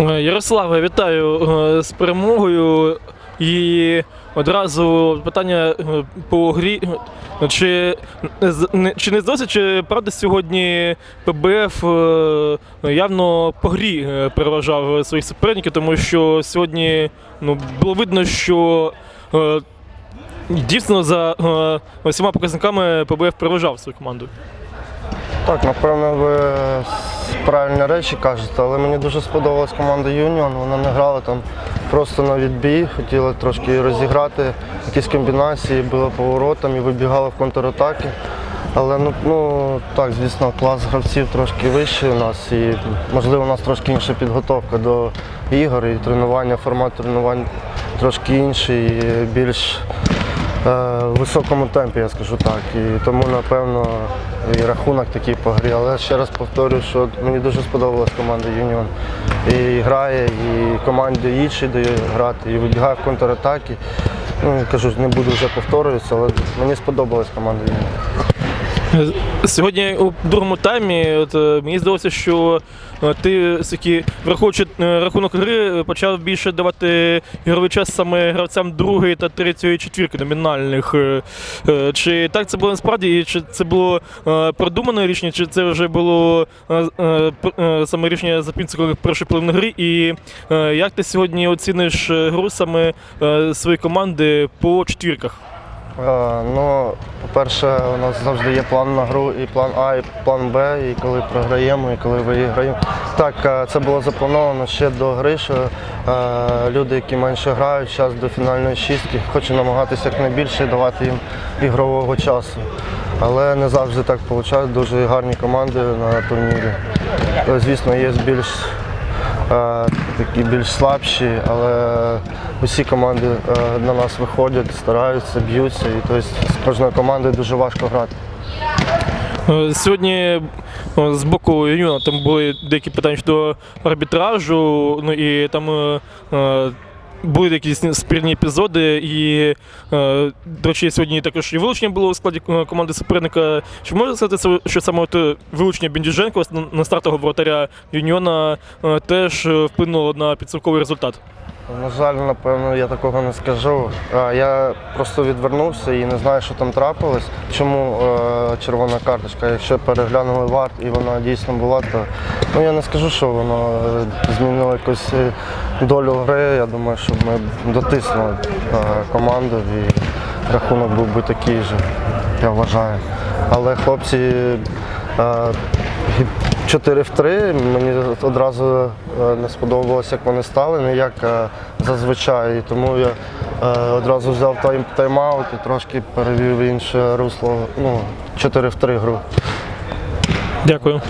Е, Ярославе, вітаю е, з перемогою. І одразу питання е, по грі. Чи, чи не здалося, чи правда сьогодні ПБФ явно по грі переважав своїх суперників, тому що сьогодні ну, було видно, що дійсно за усіма показниками ПБФ переважав свою команду. Так, напевно, ви правильні речі кажете, але мені дуже сподобалась команда Юніон. Вона не грала там просто на відбій, хотіла трошки розіграти якісь комбінації, била поворотом і вибігала в контратаки. Але ну, ну так, звісно, клас гравців трошки вищий у нас і можливо у нас трошки інша підготовка до ігор і тренування, формат тренувань трошки інший, і більш в високому темпі, я скажу так. І тому, напевно, і рахунок такий по грі. Але ще раз повторюю, що мені дуже сподобалась команда Юніон. І грає, і команді іншій дає грати, і вибігає в контратаки. Ну, кажу, не буду вже повторюватися, але мені сподобалась команда Юніон. Сьогодні у другому таймі от, е, мені здалося, що е, ти все-таки, враховуючи е, рахунок гри, почав більше давати ігровий час саме гравцям другої та третьої четвірки номінальних. Чи так це було насправді, і чи це було продумане рішення, чи це вже було саме рішення за підсумками першої половини гри? І як ти сьогодні оціниш гру саме своєї команди по четвірках? Е, Ну, по-перше, у нас завжди є план на гру, і план А, і план Б, і коли програємо, і коли виграємо. Так, е, це було заплановано ще до гри, що е, люди, які менше грають, час до фінальної шістки, хочу намагатися якнайбільше давати їм ігрового часу. Але не завжди так виходить, дуже гарні команди на турнірі. Звісно, є більш такі більш слабші, але усі команди е, на нас виходять, стараються, б'ються. І тобто, з кожною командою дуже важко грати. Е, Сьогодні е, з боку Юна там були деякі питання щодо арбітражу, ну і там е, е, були якісь спірні епізоди. І, е, до речі, сьогодні також і вилучення було у складі е, команди суперника. Чи можна сказати, що саме от е, вилучення Бендіженко на- стартового вратаря Юніона теж вплинуло на підсумковий результат? На жаль, напевно, я такого не скажу. Я просто відвернувся і не знаю, що там трапилось. Чому е, червона карточка? Якщо переглянули варт і вона дійсно була, то ну я не скажу, що воно е, змінило якусь е, долю гри. Я думаю, що ми дотиснули команду і рахунок був би такий же, я вважаю. Але хлопці. Е, 4 в 3. Мені одразу е, не сподобалось, як вони стали, не як е, зазвичай. Тому я е, одразу взяв тайм, тайм-аут і трошки перевів інше русло. Ну, 4 в 3 гру. Дякую.